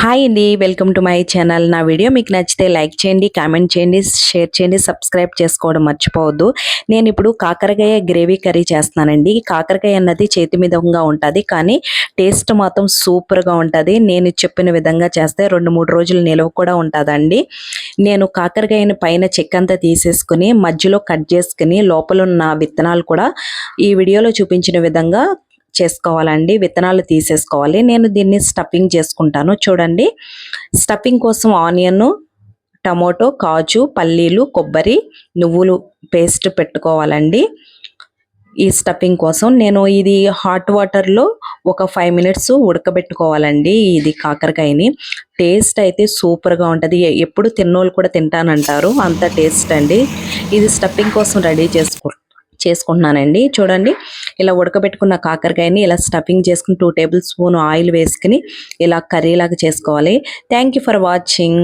Hi అండి welcome to my channel. నా video మీకు నచ్చితే లైక్ చేయండి కామెంట్ చేయండి షేర్ చేయండి సబ్స్క్రైబ్ చేసుకోవడం మర్చిపోవద్దు. నేను ఇప్పుడు కాకరకాయ గ్రేవీ కర్రీ చేస్తున్నానండి. కాకరకాయ అన్నది చేతి మీదంగా ఉంటుంది కానీ టేస్ట్ మాత్రం సూపర్గా ఉంటుంది. నేను చెప్పిన విధంగా చేస్తే రెండు మూడు రోజులు నిలవ కూడా ఉంటుందండి. నేను కాకరకాయని పైన చెక్కంతా తీసేసుకుని మధ్యలో కట్ చేసుకుని లోపల ఉన్న విత్తనాలు కూడా ఈ వీడియోలో చూపించిన విధంగా చేసుకోవాలండి విత్తనాలు తీసేసుకోవాలి. నేను దీన్ని స్టఫింగ్ చేసుకుంటాను. చూడండి స్టఫింగ్ కోసం ఆనియన్ టమోటో కాజు పల్లీలు కొబ్బరి నువ్వులు పేస్ట్ పెట్టుకోవాలండి. ఈ స్టఫింగ్ కోసం నేను ఇది హాట్ వాటర్లో ఒక ఫైవ్ మినిట్స్ ఉడకబెట్టుకోవాలండి ఇది కాకరకాయని. టేస్ట్ అయితే సూపర్గా ఉంటుంది. ఎప్పుడు తిన్నోళ్ళు కూడా తింటానంటారు. అంత టేస్ట్ అండి. ఇది స్టఫింగ్ కోసం రెడీ చేసుకుంటాను చేసుకుంటున్నానండి. చూడండి ఇలా ఉడకబెట్టుకున్న కాకరకాయని ఇలా స్టఫింగ్ చేసుకుని టూ టేబుల్ స్పూన్ ఆయిల్ వేసుకుని ఇలా కర్రీ లాగా చేసుకోవాలి. Thank you for watching